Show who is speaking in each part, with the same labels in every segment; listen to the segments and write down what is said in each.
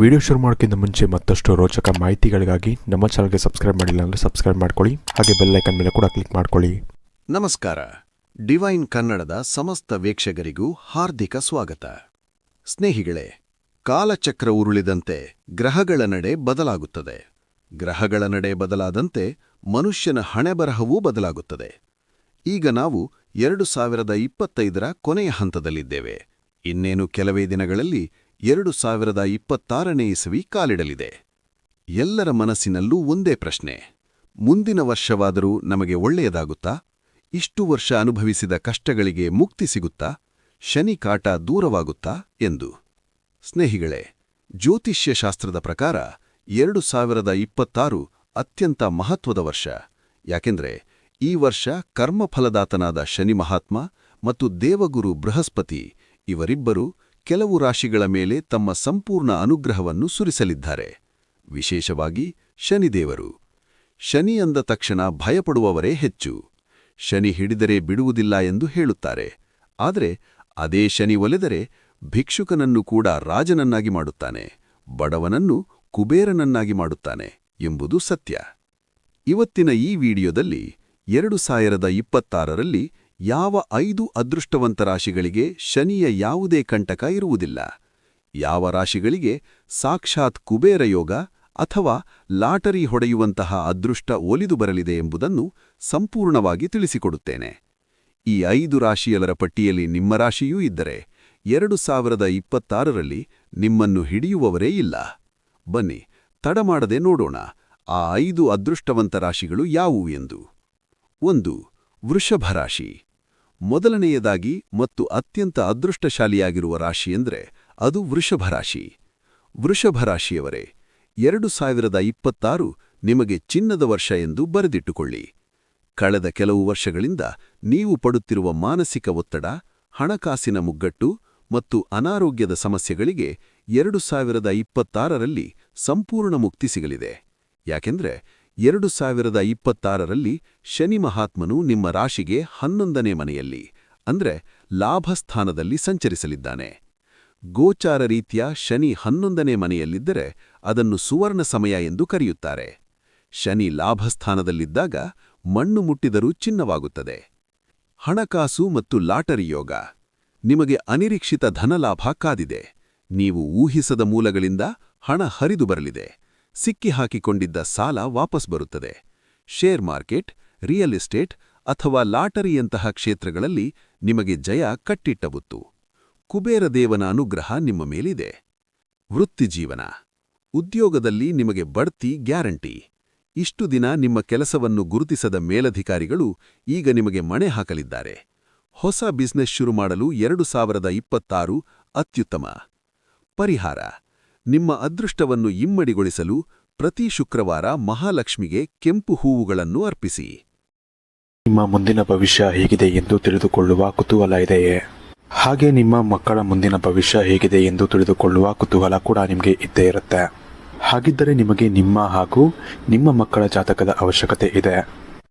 Speaker 1: Video ಶುರು ಮಾಡೋಕ್ಕಿಂತ ಮುಂಚೆ ಮತ್ತಷ್ಟು ರೋಚಕ ಮಾಹಿತಿಗಳಿಗಾಗಿ ನಮ್ಮ ಚಾನಲ್ಗೆ ಸಬ್ಸ್ಕ್ರೈಬ್ ಮಾಡಿಲ್ಲ ಅಂದರೆ ಸಬ್ಸ್ಕ್ರೈಬ್ ಮಾಡ್ಕೊಳ್ಳಿ. ಹಾಗೆ ಬೆಲ್ಲೈಕನ್ ಮೇಲೆ ಕೂಡ ಕ್ಲಿಕ್ ಮಾಡ್ಕೊಳ್ಳಿ.
Speaker 2: ನಮಸ್ಕಾರ. ಡಿವೈನ್ ಕನ್ನಡದ ಸಮಸ್ತ ವೀಕ್ಷಕರಿಗೂ ಹಾರ್ದಿಕ ಸ್ವಾಗತ. ಸ್ನೇಹಿಗಳೇ, ಕಾಲಚಕ್ರ ಉರುಳಿದಂತೆ ಗ್ರಹಗಳ ನಡೆ ಬದಲಾಗುತ್ತದೆ. ಗ್ರಹಗಳ ನಡೆ ಬದಲಾದಂತೆ ಮನುಷ್ಯನ ಹಣೆಬರಹವೂ ಬದಲಾಗುತ್ತದೆ. ಈಗ ನಾವು ಎರಡು ಸಾವಿರದ ಇಪ್ಪತ್ತೈದರ ಕೊನೆಯ ಹಂತದಲ್ಲಿದ್ದೇವೆ. ಇನ್ನೇನು ಕೆಲವೇ ದಿನಗಳಲ್ಲಿ ಎರಡು ಸಾವಿರದ ಇಪ್ಪತ್ತಾರನೇ ಇಸವಿ ಕಾಲಿಡಲಿದೆ. ಎಲ್ಲರ ಮನಸ್ಸಿನಲ್ಲೂ ಒಂದೇ ಪ್ರಶ್ನೆ, ಮುಂದಿನ ವರ್ಷವಾದರೂ ನಮಗೆ ಒಳ್ಳೆಯದಾಗುತ್ತಾ? ಇಷ್ಟು ವರ್ಷ ಅನುಭವಿಸಿದ ಕಷ್ಟಗಳಿಗೆ ಮುಕ್ತಿ ಸಿಗುತ್ತಾ? ಶನಿ ಕಾಟ ದೂರವಾಗುತ್ತಾ? ಎಂದು. ಸ್ನೇಹಿಗಳೇ ಜ್ಯೋತಿಷ್ಯ ಶಾಸ್ತ್ರದ ಪ್ರಕಾರ ಎರಡು ಸಾವಿರದ ಇಪ್ಪತ್ತಾರು ಅತ್ಯಂತ ಮಹತ್ವದ ವರ್ಷ. ಯಾಕೆಂದರೆ, ಈ ವರ್ಷ ಕರ್ಮಫಲದಾತನಾದ ಶನಿ ಮಹಾತ್ಮ ಮತ್ತು ದೇವಗುರು ಬೃಹಸ್ಪತಿ ಇವರಿಬ್ಬರು ಕೆಲವು ರಾಶಿಗಳ ಮೇಲೆ ತಮ್ಮ ಸಂಪೂರ್ಣ ಅನುಗ್ರಹವನ್ನು ಸುರಿಸಲಿದ್ದಾರೆ. ವಿಶೇಷವಾಗಿ ಶನಿದೇವರು. ಶನಿ ಅಂದ ತಕ್ಷಣ ಭಯಪಡುವವರೇ ಹೆಚ್ಚು. ಶನಿ ಹಿಡಿದರೆ ಬಿಡುವುದಿಲ್ಲ ಎಂದು ಹೇಳುತ್ತಾರೆ. ಆದರೆ ಅದೇ ಶನಿ ಒಲೆದರೆ ಭಿಕ್ಷುಕನನ್ನು ಕೂಡ ರಾಜನನ್ನಾಗಿ ಮಾಡುತ್ತಾನೆ. ಬಡವನನ್ನು ಕುಬೇರನನ್ನಾಗಿ ಮಾಡುತ್ತಾನೆ ಎಂಬುದು ಸತ್ಯ. ಇವತ್ತಿನ ಈ ವಿಡಿಯೋದಲ್ಲಿ ಎರಡು ಸಾವಿರದ ಇಪ್ಪತ್ತಾರರಲ್ಲಿ ಯಾವ ಐದು ಅದೃಷ್ಟವಂತ ರಾಶಿಗಳಿಗೆ ಶನಿಯ ಯಾವುದೇ ಕಂಟಕ ಇರುವುದಿಲ್ಲ. ಯಾವ ರಾಶಿಗಳಿಗೆ ಸಾಕ್ಷಾತ್ ಕುಬೇರ ಯೋಗ ಅಥವಾ ಲಾಟರಿ ಹೊಡೆಯುವಂತಹ ಅದೃಷ್ಟ ಒಲಿದು ಬರಲಿದೆ ಎಂಬುದನ್ನು ಸಂಪೂರ್ಣವಾಗಿ ತಿಳಿಸಿಕೊಡುತ್ತೇನೆ. ಈ ಐದು ರಾಶಿಯಲರ ಪಟ್ಟಿಯಲ್ಲಿ ನಿಮ್ಮ ರಾಶಿಯೂ ಇದ್ದರೆ ಎರಡು ಸಾವಿರದ ಇಪ್ಪತ್ತಾರರಲ್ಲಿ ನಿಮ್ಮನ್ನು ಹಿಡಿಯುವವರೇ ಇಲ್ಲ. ಬನ್ನಿ ತಡಮಾಡದೆ ನೋಡೋಣ, ಆ ಐದು ಅದೃಷ್ಟವಂತ ರಾಶಿಗಳು ಯಾವುವು ಎಂದು. ಒಂದು, ವೃಷಭ ರಾಶಿ. ಮೊದಲನೆಯದಾಗಿ ಮತ್ತು ಅತ್ಯಂತ ಅದೃಷ್ಟಶಾಲಿಯಾಗಿರುವ ರಾಶಿಯೆಂದರೆ ಅದು ವೃಷಭ ರಾಶಿ. ವೃಷಭ ರಾಶಿಯವರೇ, ಎರಡು ಸಾವಿರದ ಇಪ್ಪತ್ತಾರು ನಿಮಗೆ ಚಿನ್ನದ ವರ್ಷ ಎಂದು ಬರೆದಿಟ್ಟುಕೊಳ್ಳಿ. ಕಳೆದ ಕೆಲವು ವರ್ಷಗಳಿಂದ ನೀವು ಪಡುತ್ತಿರುವ ಮಾನಸಿಕ ಒತ್ತಡ, ಹಣಕಾಸಿನ ಮುಗ್ಗಟ್ಟು ಮತ್ತು ಅನಾರೋಗ್ಯದ ಸಮಸ್ಯೆಗಳಿಗೆ ಎರಡು ಸಾವಿರದ ಇಪ್ಪತ್ತಾರರಲ್ಲಿ ಸಂಪೂರ್ಣ ಮುಕ್ತಿ ಸಿಗಲಿದೆ. ಯಾಕೆಂದ್ರೆ ಎರಡು ಸಾವಿರದ ಇಪ್ಪತ್ತಾರರಲ್ಲಿ ಶನಿ ಮಹಾತ್ಮನು ನಿಮ್ಮ ರಾಶಿಗೆ ಹನ್ನೊಂದನೇ ಮನೆಯಲ್ಲಿ, ಅಂದ್ರೆ ಲಾಭಸ್ಥಾನದಲ್ಲಿ ಸಂಚರಿಸಲಿದ್ದಾನೆ. ಗೋಚಾರ ರೀತಿಯ ಶನಿ ಹನ್ನೊಂದನೇ ಮನೆಯಲ್ಲಿದ್ದರೆ ಅದನ್ನು ಸುವರ್ಣ ಸಮಯ ಎಂದು ಕರೆಯುತ್ತಾರೆ. ಶನಿ ಲಾಭಸ್ಥಾನದಲ್ಲಿದ್ದಾಗ ಮಣ್ಣು ಮುಟ್ಟಿದರೂ ಚಿನ್ನವಾಗುತ್ತದೆ. ಹಣಕಾಸು ಮತ್ತು ಲಾಟರಿ ಯೋಗ. ನಿಮಗೆ ಅನಿರೀಕ್ಷಿತ ಧನಲಾಭ ಕಾದಿದೆ. ನೀವು ಊಹಿಸದ ಮೂಲಗಳಿಂದ ಹಣ ಹರಿದು ಬರಲಿದೆ. ಸಿಕ್ಕಿಹಾಕಿಕೊಂಡಿದ್ದ ಸಾಲ ವಾಪಸ್ ಬರುತ್ತದೆ. ಶೇರ್ ಮಾರ್ಕೆಟ್, ರಿಯಲ್ ಎಸ್ಟೇಟ್ ಅಥವಾ ಲಾಟರಿಯಂತಹ ಕ್ಷೇತ್ರಗಳಲ್ಲಿ ನಿಮಗೆ ಜಯ ಕಟ್ಟಿಟ್ಟಬುತ್ತು. ಕುಬೇರದೇವನ ಅನುಗ್ರಹ ನಿಮ್ಮ ಮೇಲಿದೆ. ವೃತ್ತಿಜೀವನ. ಉದ್ಯೋಗದಲ್ಲಿ ನಿಮಗೆ ಬಡ್ತಿ ಗ್ಯಾರಂಟಿ. ಇಷ್ಟು ದಿನ ನಿಮ್ಮ ಕೆಲಸವನ್ನು ಗುರುತಿಸದ ಮೇಲಧಿಕಾರಿಗಳು ಈಗ ನಿಮಗೆ ಮಣೆ ಹಾಕಲಿದ್ದಾರೆ. ಹೊಸ ಬಿಸ್ನೆಸ್ ಶುರು ಮಾಡಲು ಎರಡು ಸಾವಿರದ ಇಪ್ಪತ್ತಾರು ಅತ್ಯುತ್ತಮ. ಪರಿಹಾರ. ನಿಮ್ಮ ಅದೃಷ್ಟವನ್ನು ಇಮ್ಮಡಿಗೊಳಿಸಲು ಪ್ರತಿ ಶುಕ್ರವಾರ ಮಹಾಲಕ್ಷ್ಮಿಗೆ ಕೆಂಪು ಹೂವುಗಳನ್ನು ಅರ್ಪಿಸಿ.
Speaker 1: ನಿಮ್ಮ ಮುಂದಿನ ಭವಿಷ್ಯ ಹೇಗಿದೆ ಎಂದು ತಿಳಿದುಕೊಳ್ಳುವ ಕುತೂಹಲ ಇದೆಯೇ? ಹಾಗೆ ನಿಮ್ಮ ಮಕ್ಕಳ ಮುಂದಿನ ಭವಿಷ್ಯ ಹೇಗಿದೆ ಎಂದು ತಿಳಿದುಕೊಳ್ಳುವ ಕುತೂಹಲ ಕೂಡ ನಿಮಗೆ ಇದ್ದೇ ಇರುತ್ತೆ. ಹಾಗಿದ್ದರೆ ನಿಮಗೆ ನಿಮ್ಮ ಹಾಗೂ ನಿಮ್ಮ ಮಕ್ಕಳ ಜಾತಕದ ಅವಶ್ಯಕತೆ ಇದೆ.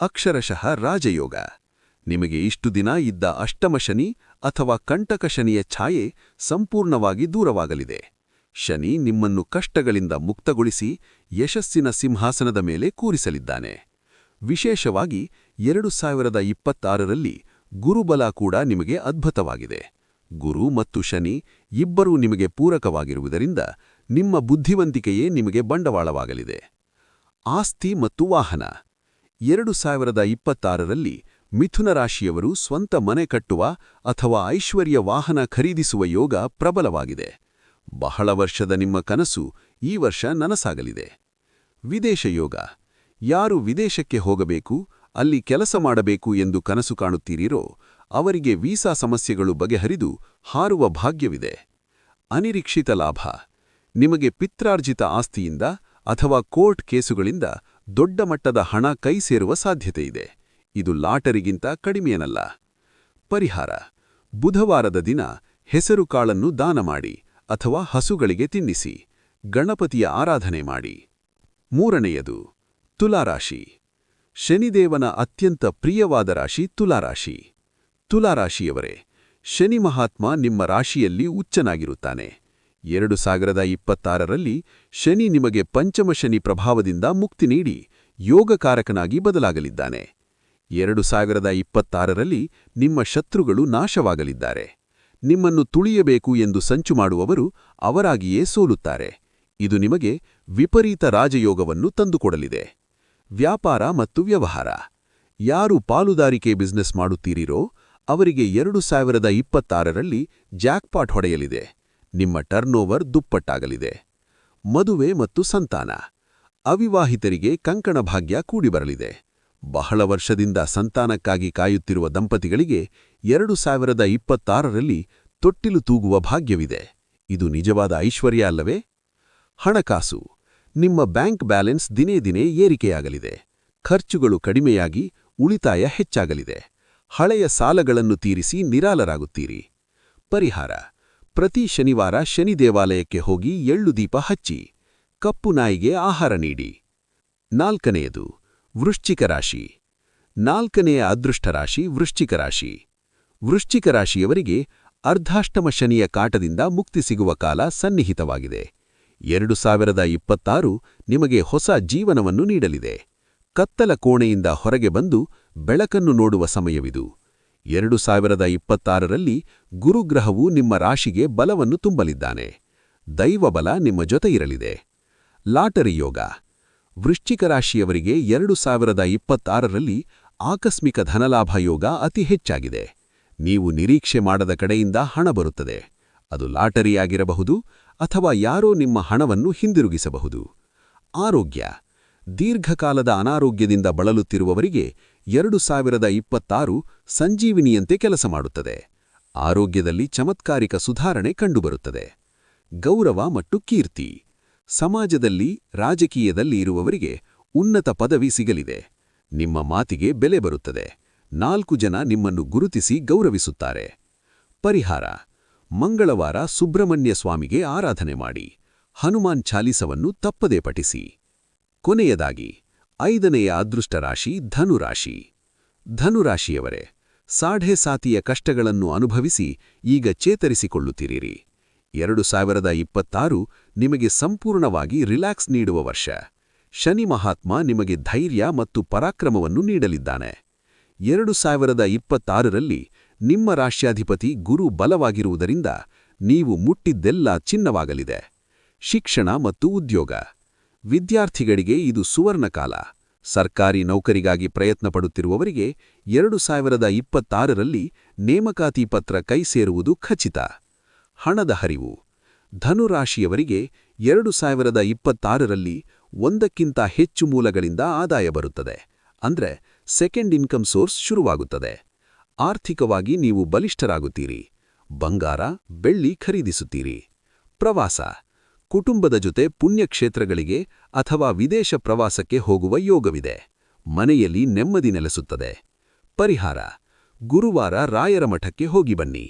Speaker 2: ಅಕ್ಷರಶಃ ರಾಜಯೋಗ. ನಿಮಗೆ ಇಷ್ಟು ದಿನ ಇದ್ದ ಅಷ್ಟಮ ಶನಿ ಅಥವಾ ಕಂಟಕ ಶನಿಯ ಛಾಯೆ ಸಂಪೂರ್ಣವಾಗಿ ದೂರವಾಗಲಿದೆ. ಶನಿ ನಿಮ್ಮನ್ನು ಕಷ್ಟಗಳಿಂದ ಮುಕ್ತಗೊಳಿಸಿ ಯಶಸ್ಸಿನ ಸಿಂಹಾಸನದ ಮೇಲೆ ಕೂರಿಸಲಿದ್ದಾನೆ. ವಿಶೇಷವಾಗಿ ಎರಡು ಸಾವಿರದ ಇಪ್ಪತ್ತಾರರಲ್ಲಿ ಗುರುಬಲ ಕೂಡ ನಿಮಗೆ ಅದ್ಭುತವಾಗಿದೆ. ಗುರು ಮತ್ತು ಶನಿ ಇಬ್ಬರೂ ನಿಮಗೆ ಪೂರಕವಾಗಿರುವುದರಿಂದ ನಿಮ್ಮ ಬುದ್ಧಿವಂತಿಕೆಯೇ ನಿಮಗೆ ಬಂಡವಾಳವಾಗಲಿದೆ. ಆಸ್ತಿ ಮತ್ತು ವಾಹನ. ಎರಡು ಸಾವಿರದ ಇಪ್ಪತ್ತಾರರಲ್ಲಿ ಮಿಥುನ ರಾಶಿಯವರು ಸ್ವಂತ ಮನೆ ಕಟ್ಟುವ ಅಥವಾ ಐಶ್ವರ್ಯ ವಾಹನ ಖರೀದಿಸುವ ಯೋಗ ಪ್ರಬಲವಾಗಿದೆ. ಬಹಳ ವರ್ಷದ ನಿಮ್ಮ ಕನಸು ಈ ವರ್ಷ ನನಸಾಗಲಿದೆ. ವಿದೇಶ ಯೋಗ. ಯಾರು ವಿದೇಶಕ್ಕೆ ಹೋಗಬೇಕು, ಅಲ್ಲಿ ಕೆಲಸ ಮಾಡಬೇಕು ಎಂದು ಕನಸು ಕಾಣುತ್ತೀರಿರೋ, ಅವರಿಗೆ ವೀಸಾ ಸಮಸ್ಯೆಗಳು ಬಗೆಹರಿದು ಹಾರುವ ಭಾಗ್ಯವಿದೆ. ಅನಿರೀಕ್ಷಿತ ಲಾಭ. ನಿಮಗೆ ಪಿತ್ರಾರ್ಜಿತ ಆಸ್ತಿಯಿಂದ ಅಥವಾ ಕೋರ್ಟ್ ಕೇಸುಗಳಿಂದ ದೊಡ್ಡ ಮಟ್ಟದ ಹಣ ಕೈ ಸೇರುವ ಸಾಧ್ಯತೆ ಇದೆ ಇದು ಲಾಟರಿಗಿಂತ ಕಡಿಮೆಯನಲ್ಲ. ಪರಿಹಾರ. ಬುಧವಾರದ ದಿನ ಹೆಸರುಕಾಳನ್ನು ದಾನ ಮಾಡಿ ಅಥವಾ ಹಸುಗಳಿಗೆ ತಿನ್ನಿಸಿ. ಗಣಪತಿಯ ಆರಾಧನೆ ಮಾಡಿ. ಮೂರನೆಯದು, ತುಲಾರಾಶಿ. ಶನಿದೇವನ ಅತ್ಯಂತ ಪ್ರಿಯವಾದ ರಾಶಿ ತುಲಾರಾಶಿ. ತುಲಾರಾಶಿಯವರೇ, ಶನಿ ಮಹಾತ್ಮ ನಿಮ್ಮ ರಾಶಿಯಲ್ಲಿ ಉಚ್ಚನಾಗಿರುತ್ತಾನೆ ಎರಡು ಸಾವಿರದ ಇಪ್ಪತ್ತಾರರಲ್ಲಿ ಶನಿ ನಿಮಗೆ ಪಂಚಮ ಶನಿ ಪ್ರಭಾವದಿಂದ ಮುಕ್ತಿ ನೀಡಿ ಯೋಗಕಾರಕನಾಗಿ ಬದಲಾಗಲಿದ್ದಾನೆ. ಎರಡು ಸಾವಿರದ ಇಪ್ಪತ್ತಾರರಲ್ಲಿ ನಿಮ್ಮ ಶತ್ರುಗಳು ನಾಶವಾಗಲಿದ್ದಾರೆ. ನಿಮ್ಮನ್ನು ತುಳಿಯಬೇಕು ಎಂದು ಸಂಚು ಮಾಡುವವರು ಅವರಾಗಿಯೇ ಸೋಲುತ್ತಾರೆ. ಇದು ನಿಮಗೆ ವಿಪರೀತ ರಾಜಯೋಗವನ್ನು ತಂದುಕೊಡಲಿದೆ. ವ್ಯಾಪಾರ ಮತ್ತು ವ್ಯವಹಾರ. ಯಾರು ಪಾಲುದಾರಿಕೆ ಬಿಸ್ನೆಸ್ ಮಾಡುತ್ತೀರಿರೋ ಅವರಿಗೆ ಎರಡು ಸಾವಿರದ ಇಪ್ಪತ್ತಾರರಲ್ಲಿ ಜಾಕ್ಪಾಟ್ ಹೊಡೆಯಲಿದೆ. ನಿಮ್ಮ ಟರ್ನೋವರ್ ದುಪ್ಪಟ್ಟಾಗಲಿದೆ. ಮದುವೆ ಮತ್ತು ಸಂತಾನ. ಅವಿವಾಹಿತರಿಗೆ ಕಂಕಣ ಭಾಗ್ಯ ಕೂಡಿಬರಲಿದೆ. ಬಹಳ ವರ್ಷದಿಂದ ಸಂತಾನಕ್ಕಾಗಿ ಕಾಯುತ್ತಿರುವ ದಂಪತಿಗಳಿಗೆ ಎರಡು ಸಾವಿರದ ಇಪ್ಪತ್ತಾರರಲ್ಲಿ ತೊಟ್ಟಿಲು ತೂಗುವ ಭಾಗ್ಯವಿದೆ. ಇದು ನಿಜವಾದ ಐಶ್ವರ್ಯ ಅಲ್ಲವೇ? ಹಣಕಾಸು. ನಿಮ್ಮ ಬ್ಯಾಂಕ್ ಬ್ಯಾಲೆನ್ಸ್ ದಿನೇ ದಿನೇ ಏರಿಕೆಯಾಗಲಿದೆ. ಖರ್ಚುಗಳು ಕಡಿಮೆಯಾಗಿ ಉಳಿತಾಯ ಹೆಚ್ಚಾಗಲಿದೆ. ಹಳೆಯ ಸಾಲಗಳನ್ನು ತೀರಿಸಿ ನಿರಾಲರಾಗುತ್ತೀರಿ. ಪರಿಹಾರ. ಪ್ರತಿ ಶನಿವಾರ ಶನಿ ದೇವಾಲಯಕ್ಕೆ ಹೋಗಿ ಎಳ್ಳು ದೀಪ ಹಚ್ಚಿ, ಕಪ್ಪು ನಾಯಿಗೆ ಆಹಾರ ನೀಡಿ. ನಾಲ್ಕನೆಯದು, ವೃಶ್ಚಿಕ ರಾಶಿ. ನಾಲ್ಕನೆಯ ಅದೃಷ್ಟ ರಾಶಿ, ವೃಶ್ಚಿಕ ರಾಶಿ. ವೃಶ್ಚಿಕ ರಾಶಿಯವರಿಗೆ ಅರ್ಧಾಷ್ಟಮ ಶನಿಯ ಕಾಟದಿಂದ ಮುಕ್ತಿ ಸಿಗುವ ಕಾಲ ಸನ್ನಿಹಿತವಾಗಿದೆ. ಎರಡು ಸಾವಿರದ ಇಪ್ಪತ್ತಾರು ನಿಮಗೆ ಹೊಸ ಜೀವನವನ್ನು ನೀಡಲಿದೆ. ಕತ್ತಲ ಕೋಣೆಯಿಂದ ಹೊರಗೆ ಬಂದು ಬೆಳಕನ್ನು ನೋಡುವ ಸಮಯವಿದು. ಎರಡು ಸಾವಿರದ ಇಪ್ಪತ್ತಾರರಲ್ಲಿ ಗುರುಗ್ರಹವು ನಿಮ್ಮ ರಾಶಿಗೆ ಬಲವನ್ನು ತುಂಬಲಿದ್ದಾನೆ. ದೈವಬಲ ನಿಮ್ಮ ಜೊತೆ ಇರಲಿದೆ ಲಾಟರಿ ಯೋಗ. ವೃಶ್ಚಿಕ ರಾಶಿಯವರಿಗೆ ಎರಡು ಸಾವಿರದ ಇಪ್ಪತ್ತಾರರಲ್ಲಿ ಆಕಸ್ಮಿಕ ಧನಲಾಭ ಯೋಗ ಅತಿ ಹೆಚ್ಚಾಗಿದೆ. ನೀವು ನಿರೀಕ್ಷೆ ಮಾಡದ ಕಡೆಯಿಂದ ಹಣ ಬರುತ್ತದೆ. ಅದು ಲಾಟರಿಯಾಗಿರಬಹುದು ಅಥವಾ ಯಾರೋ ನಿಮ್ಮ ಹಣವನ್ನು ಹಿಂದಿರುಗಿಸಬಹುದು. ಆರೋಗ್ಯ. ದೀರ್ಘಕಾಲದ ಅನಾರೋಗ್ಯದಿಂದ ಬಳಲುತ್ತಿರುವವರಿಗೆ ಎರಡು ಸಾವಿರದ ಇಪ್ಪತ್ತಾರು ಸಂಜೀವಿನಿಯಂತೆ ಕೆಲಸ ಮಾಡುತ್ತದೆ. ಆರೋಗ್ಯದಲ್ಲಿ ಚಮತ್ಕಾರಿಕ ಸುಧಾರಣೆ ಕಂಡುಬರುತ್ತದೆ. ಗೌರವ ಮತ್ತು ಕೀರ್ತಿ. ಸಮಾಜದಲ್ಲಿ, ರಾಜಕೀಯದಲ್ಲಿ ಇರುವವರಿಗೆ ಉನ್ನತ ಪದವಿ ಸಿಗಲಿದೆ. ನಿಮ್ಮ ಮಾತಿಗೆ ಬೆಲೆ ಬರುತ್ತದೆ. ನಾಲ್ಕು ಜನ ನಿಮ್ಮನ್ನು ಗುರುತಿಸಿ ಗೌರವಿಸುತ್ತಾರೆ. ಪರಿಹಾರ. ಮಂಗಳವಾರ ಸುಬ್ರಹ್ಮಣ್ಯ ಸ್ವಾಮಿಗೆ ಆರಾಧನೆ ಮಾಡಿ. ಹನುಮಾನ್ ಚಾಲೀಸವನ್ನು ತಪ್ಪದೇ ಪಠಿಸಿ. ಕೊನೆಯದಾಗಿ, ಐದನೆಯ ಅದೃಷ್ಟ ರಾಶಿ ಧನುರಾಶಿ. ಧನುರಾಶಿಯವರೇ, ಸಾಢೆ ಸಾತಿಯ ಕಷ್ಟಗಳನ್ನು ಅನುಭವಿಸಿ ಈಗ ಚೇತರಿಸಿಕೊಳ್ಳುತ್ತಿರಿರಿ. ಎರಡು ಸಾವಿರದ ಇಪ್ಪತ್ತಾರು ನಿಮಗೆ ಸಂಪೂರ್ಣವಾಗಿ ರಿಲ್ಯಾಕ್ಸ್ ನೀಡುವ ವರ್ಷ. ಶನಿ ಮಹಾತ್ಮ ನಿಮಗೆ ಧೈರ್ಯ ಮತ್ತು ಪರಾಕ್ರಮವನ್ನು ನೀಡಲಿದ್ದಾನೆ. ಎರಡು ಸಾವಿರದ ಇಪ್ಪತ್ತಾರರಲ್ಲಿ ನಿಮ್ಮ ರಾಶ್ಯಾಧಿಪತಿ ಗುರು ಬಲವಾಗಿರುವುದರಿಂದ ನೀವು ಮುಟ್ಟಿದ್ದೆಲ್ಲ ಚಿನ್ನವಾಗಲಿದೆ. ಶಿಕ್ಷಣ ಮತ್ತು ಉದ್ಯೋಗ. ವಿದ್ಯಾರ್ಥಿಗಳಿಗೆ ಇದು ಸುವರ್ಣಕಾಲ. ಸರ್ಕಾರಿ ನೌಕರಿಗಾಗಿ ಪ್ರಯತ್ನ ಪಡುತ್ತಿರುವವರಿಗೆ ಎರಡು ಸಾವಿರದ ಇಪ್ಪತ್ತಾರರಲ್ಲಿ ನೇಮಕಾತಿ ಪತ್ರ ಕೈ ಸೇರುವುದು ಖಚಿತ. ಹಣದ ಹರಿವು. ಧನುರಾಶಿಯವರಿಗೆ ಎರಡು ಸಾವಿರದ ಇಪ್ಪತ್ತಾರರಲ್ಲಿ ಒಂದಕ್ಕಿಂತ ಹೆಚ್ಚು ಮೂಲಗಳಿಂದ ಆದಾಯ ಬರುತ್ತದೆ. ಅಂದ್ರೆ ಸೆಕೆಂಡ್ ಇನ್ಕಮ್ ಸೋರ್ಸ್ ಶುರುವಾಗುತ್ತದೆ. ಆರ್ಥಿಕವಾಗಿ ನೀವು ಬಲಿಷ್ಠರಾಗುತ್ತೀರಿ. ಬಂಗಾರ, ಬೆಳ್ಳಿ ಖರೀದಿಸುತ್ತೀರಿ. ಪ್ರವಾಸ. ಕುಟುಂಬದ ಜೊತೆ ಪುಣ್ಯಕ್ಷೇತ್ರಗಳಿಗೆ ಅಥವಾ ವಿದೇಶ ಪ್ರವಾಸಕ್ಕೆ ಹೋಗುವ ಯೋಗವಿದೆ. ಮನೆಯಲ್ಲಿ ನೆಮ್ಮದಿ ನೆಲೆಸುತ್ತದೆ. ಪರಿಹಾರ. ಗುರುವಾರ ರಾಯರ ಮಠಕ್ಕೆ ಹೋಗಿ ಬನ್ನಿ.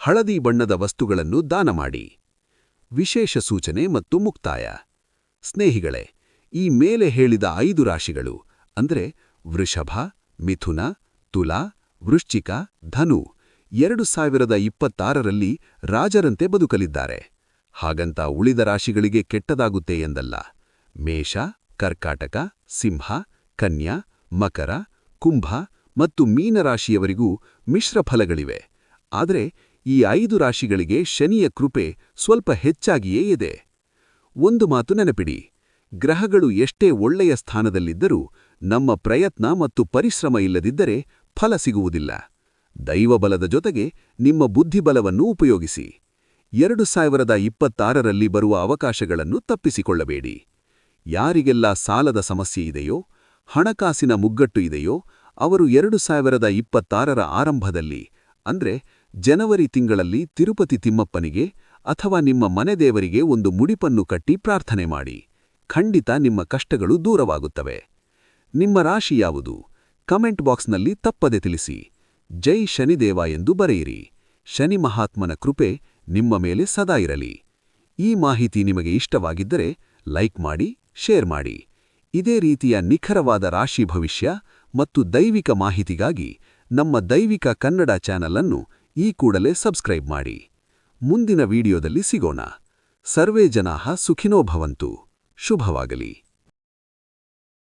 Speaker 2: ಹಳದಿ ಬಣ್ಣದ ವಸ್ತುಗಳನ್ನು ದಾನ ಮಾಡಿ. ವಿಶೇಷ ಸೂಚನೆ ಮತ್ತು ಮುಕ್ತಾಯ. ಸ್ನೇಹಿಗಳೇ, ಈ ಮೇಲೆ ಹೇಳಿದ ಐದು ರಾಶಿಗಳು, ಅಂದರೆ ವೃಷಭ, ಮಿಥುನ, ತುಲಾ, ವೃಶ್ಚಿಕ, ಧನು, ಎರಡು ಸಾವಿರದ ಇಪ್ಪತ್ತಾರರಲ್ಲಿ ರಾಜರಂತೆ ಬದುಕಲಿದ್ದಾರೆ. ಹಾಗಂತ ಉಳಿದ ರಾಶಿಗಳಿಗೆ ಕೆಟ್ಟದಾಗುತ್ತೆ ಎಂದಲ್ಲ. ಮೇಷ, ಕರ್ಕಾಟಕ, ಸಿಂಹ, ಕನ್ಯಾ, ಮಕರ, ಕುಂಭ ಮತ್ತು ಮೀನರಾಶಿಯವರಿಗೂ ಮಿಶ್ರ ಫಲಗಳಿವೆ. ಆದರೆ ಈ ಐದು ರಾಶಿಗಳಿಗೆ ಶನಿಯ ಕೃಪೆ ಸ್ವಲ್ಪ ಹೆಚ್ಚಾಗಿಯೇ ಇದೆ. ಒಂದು ಮಾತು ನೆನಪಿಡಿ. ಗ್ರಹಗಳು ಎಷ್ಟೇ ಒಳ್ಳೆಯ ಸ್ಥಾನದಲ್ಲಿದ್ದರೂ ನಮ್ಮ ಪ್ರಯತ್ನ ಮತ್ತು ಪರಿಶ್ರಮ ಇಲ್ಲದಿದ್ದರೆ ಫಲ ಸಿಗುವುದಿಲ್ಲ. ದೈವಬಲದ ಜೊತೆಗೆ ನಿಮ್ಮ ಬುದ್ಧಿಬಲವನ್ನು ಉಪಯೋಗಿಸಿ. ಎರಡು ಸಾವಿರದ ಇಪ್ಪತ್ತಾರರಲ್ಲಿ ಬರುವ ಅವಕಾಶಗಳನ್ನು ತಪ್ಪಿಸಿಕೊಳ್ಳಬೇಡಿ. ಯಾರಿಗೆಲ್ಲ ಸಾಲದ ಸಮಸ್ಯೆ ಇದೆಯೋ, ಹಣಕಾಸಿನ ಮುಗ್ಗಟ್ಟು ಇದೆಯೋ, ಅವರು ಎರಡು ಸಾವಿರದ ಇಪ್ಪತ್ತಾರರ ಆರಂಭದಲ್ಲಿ, ಅಂದ್ರೆ ಜನವರಿ ತಿಂಗಳಲ್ಲಿ ತಿರುಪತಿ ತಿಮ್ಮಪ್ಪನಿಗೆ ಅಥವಾ ನಿಮ್ಮ ಮನೆದೇವರಿಗೆ ಒಂದು ಮುಡಿಪನ್ನು ಕಟ್ಟಿ ಪ್ರಾರ್ಥನೆ ಮಾಡಿ. ಖಂಡಿತ ನಿಮ್ಮ ಕಷ್ಟಗಳು ದೂರವಾಗುತ್ತವೆ. ನಿಮ್ಮ ರಾಶಿ ಯಾವುದು? ಕಮೆಂಟ್ ಬಾಕ್ಸ್ನಲ್ಲಿ ತಪ್ಪದೆ ತಿಳಿಸಿ. ಜೈ ಶನಿದೇವ ಎಂದು ಬರೆಯಿರಿ. ಶನಿ ಮಹಾತ್ಮನ ಕೃಪೆ ನಿಮ್ಮ ಮೇಲೆ ಸದಾ ಇರಲಿ. ಈ ಮಾಹಿತಿ ನಿಮಗೆ ಇಷ್ಟವಾಗಿದ್ದರೆ ಲೈಕ್ ಮಾಡಿ, ಶೇರ್ ಮಾಡಿ. ಇದೇ ರೀತಿಯ ನಿಖರವಾದ ರಾಶಿ ಭವಿಷ್ಯ ಮತ್ತು ದೈವಿಕ ಮಾಹಿತಿಗಾಗಿ ನಮ್ಮ ದೈವಿಕ ಕನ್ನಡ ಚಾನಲನ್ನು ಈ ಕೂಡಲೇ ಸಬ್ಸ್ಕ್ರೈಬ್ ಮಾಡಿ. ಮುಂದಿನ ವಿಡಿಯೋದಲ್ಲಿ ಸಿಗೋಣ. ಸರ್ವೇ ಜನಾ ಸುಖಿನೋ ಭವಂತು. ಶುಭವಾಗಲಿ.